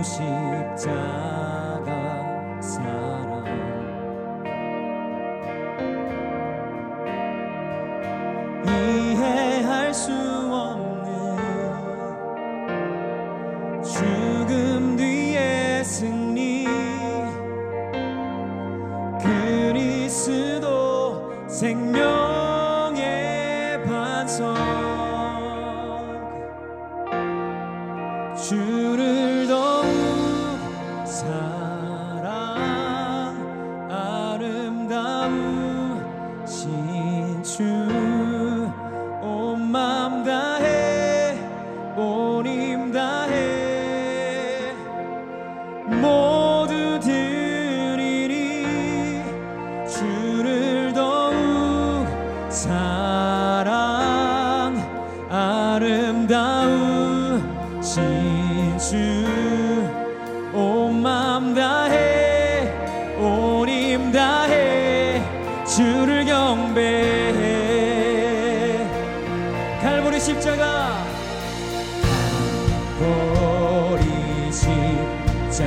주 십자가 사랑 이해할 수 없는 죽음 뒤에 승리. 그리스도 생명. 주온맘 다해 온 힘 다해. 모두 드리니 주를 더욱 사랑 아름다운 진주. 온맘 다해 온 힘 다해. 주를 자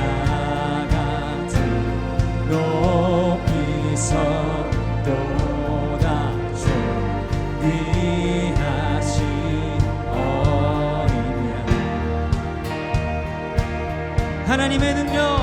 같은 높이서 또다초 위하신 어린 양 하나님의 능력.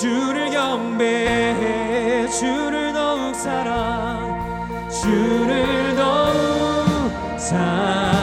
주를 경배해 주를 더욱 사랑 주를 더욱 사랑.